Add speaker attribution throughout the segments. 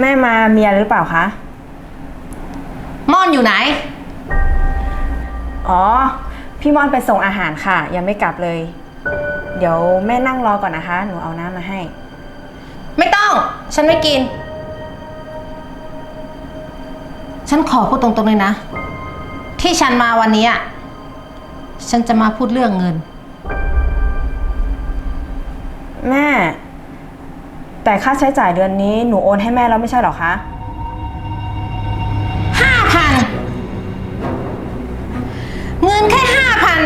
Speaker 1: แม่มาเมียหรือเปล่าคะ
Speaker 2: ม่อนอยู่ไหน
Speaker 1: อ๋อ พี่มอนไปส่งอาหารค่ะ ยังไม่กลับเลย เดี๋ยวแม่นั่งรอก่อนนะคะ หนูเอาน้ำมาให้
Speaker 2: ไม่ต้อง ฉันไม่กิน ฉันขอพูดตรงๆเลยนะ ที่ฉันมาวันนี้อะฉันจะมาพูดเรื่องเงิน
Speaker 1: แม่ แต่ค่าใช้จ่ายเดือนนี้หนูโอนให้แม่แล้วไม่ใช่เหรอคะ
Speaker 2: ห้าพันเงินแค่ห้าพัน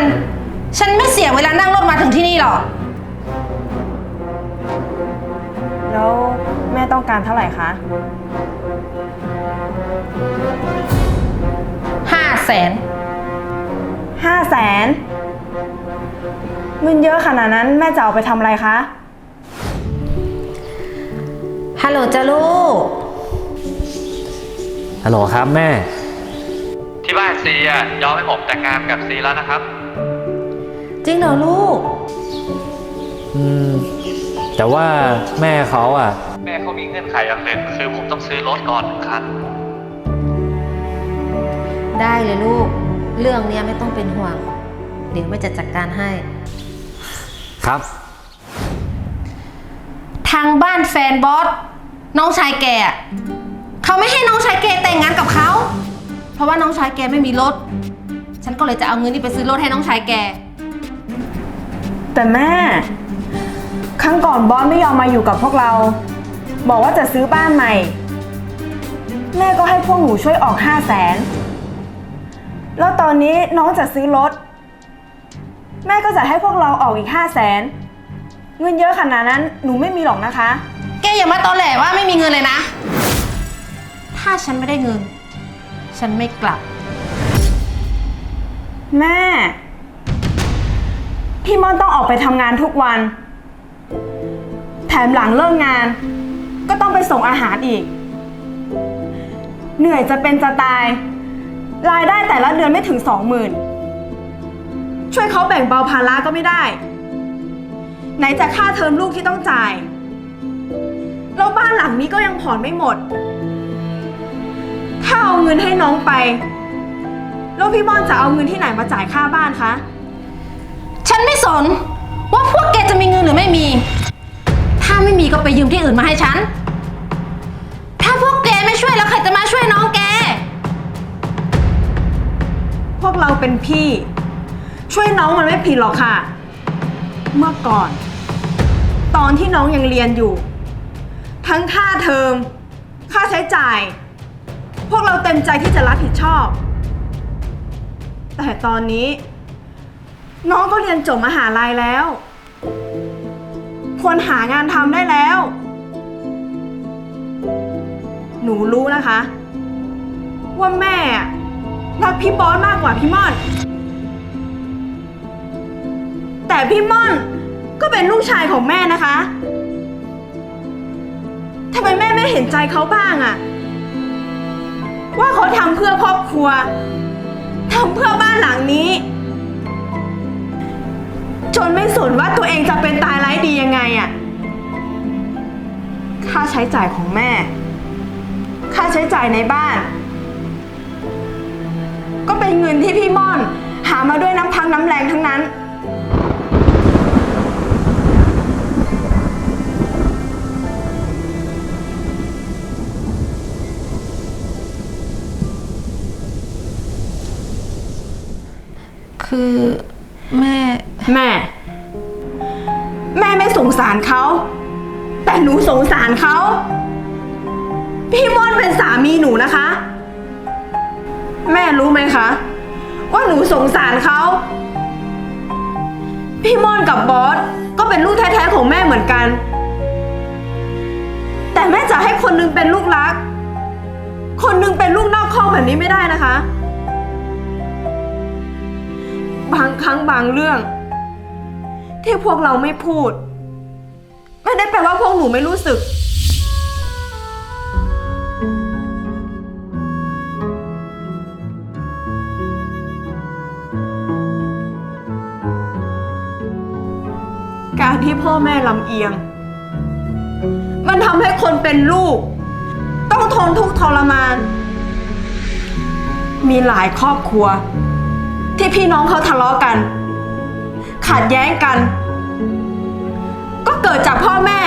Speaker 2: ฉันไม่เสียเวลานั่งรถมาถึงที่นี่หรอก
Speaker 1: แล้วแม่ต้องการเท่าไหร่คะ
Speaker 2: ห้าแสน
Speaker 1: ห้าแสนเงินเยอะขนาดนั้นแม่จะเอาไปทำอะไรคะ
Speaker 2: ฮัลโหลจ้าลูก
Speaker 3: ฮัลโหลครับแม่
Speaker 4: ที่บ้านซีอะยอมให้ผมแต่งงานกับซีแล้วนะครับ
Speaker 2: จริงเหรอลูก
Speaker 3: อืม แต่ว่าแม่เขาอะ
Speaker 4: แม่เขามีเงื่อนไขอย่างหนึ่งคือผมต้องซื้อรถก่อนหนึ่งคัน
Speaker 2: ได้เลยลูก เรื่องเนี้ยไม่ต้องเป็นห่วง เดี๋ยวแม่จะจัดการให้
Speaker 3: ครับ
Speaker 2: ทางบ้านแฟนบอส น้องชายแกอะเขาไม่ให้น้องชายแกแต่งงานกับเขา เพราะว่าน้องชายแกไม่มีรถ ฉันก็เลยจะเอาเงินนี้ไปซื้อรถให้น้องชายแก
Speaker 1: แต่แม่ ครั้งก่อนบอสไม่ยอมมาอยู่กับพวกเรา บอกว่าจะซื้อบ้านใหม่ แม่ก็ให้พวกหนูช่วยออกห้าแสนแล้วตอนนี้น้องจะซื้อรถ แม่ก็จะให้พวกเราออกอีกห้าแสนเงินเยอะขนาดนั้นหนูไม่มีหรอกนะคะ
Speaker 2: แกอย่ามาตอแหลว่าไม่มีเงินเลยนะ ถ้าฉันไม่ได้เงิน ฉันไม่กลับ
Speaker 1: แม่ พี่ม่อนต้องออกไปทำงานทุกวัน แถมหลังเลิกงาน ก็ต้องไปส่งอาหารอีก เหนื่อยจะเป็นจะตาย รายได้แต่ละเดือนไม่ถึงสองหมื่นช่วยเขาแบ่งเบาภาระก็ไม่ได้ ไหนจะค่าเทอมลูกที่ต้องจ่าย แล้วบ้านหลังนี้ก็ยังผ่อนไม่หมด ถ้าเอาเงินให้น้องไป แล้วพี่ม่อนจะเอาเงินที่ไหนมาจ่ายค่าบ้านคะ
Speaker 2: ฉันไม่สน ว่าพวกแกจะมีเงินหรือไม่มี ถ้าไม่มีก็ไปยืมที่อื่นมาให้ฉัน ถ้าพวกแกไม่ช่วยแล้วใครจะมาช่วยน้องแก
Speaker 1: พวกเราเป็นพี่ ช่วยน้องมันไม่ผิดหรอกค่ะ เมื่อก่อน ตอนที่น้องยังเรียนอยู่ ทั้งค่าเทอม ค่าใช้จ่าย พวกเราเต็มใจที่จะรับผิดชอบ แต่ตอนนี้ น้องก็เรียนจบมหาลัยแล้ว ควรหางานทำได้แล้ว หนูรู้นะคะ ว่าแม่รักพี่บอสมากกว่าพี่ม่อน แต่พี่ม่อนก็เป็นลูกชายของแม่นะคะำไมแม่ไม่เห็นใจเขาบ้างอะว่าเขาทำเพื่อครอบครัวทำเพื่อบ้านหลังนี้ จนไม่สนว่าตัวเองจะเป็นตายร้ายดียังไงอะค่าใช้จ่ายของแม่ ค่าใช้จ่ายในบ้าน ก็เป็นเงินที่พี่ม่อน หามาด้วยน้ำพักน้ำแรงทั้ง
Speaker 2: คือแม่
Speaker 1: แม่ แม่ไม่สงสารเขา แต่หนูสงสารเขา พี่ม่อนเป็นสามีหนูนะคะ แม่รู้ไหมคะ ว่าหนูสงสารเขา พี่ม่อนกับบอสก็เป็นลูกแท้ๆของแม่เหมือนกัน แต่แม่จะให้คนหนึงเป็นลูกรัก คนหนึงเป็นลูกนอกคอกแบบนี้ไม่ได้นะคะ บางครั้งบางเรื่อง ที่พวกเราไม่พูด ไม่ได้แปลว่าพวกหนูไม่รู้สึก การที่พ่อแม่ลำเอียง มันทำให้คนเป็นลูก ต้องทนทุกข์ทรมาน มีหลายครอบครัว ที่พี่น้องเขาทะเลาะกัน ขัดแย้งกัน ก็เกิดจากพ่อแม่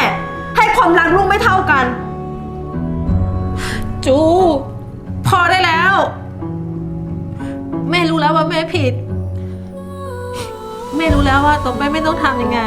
Speaker 1: ให้ความรักลูกไม่เท่ากัน
Speaker 2: จู พอได้แล้ว แม่รู้แล้วว่าแม่ผิด แม่รู้แล้วว่าต่อไปไม่ต้องทำยังไง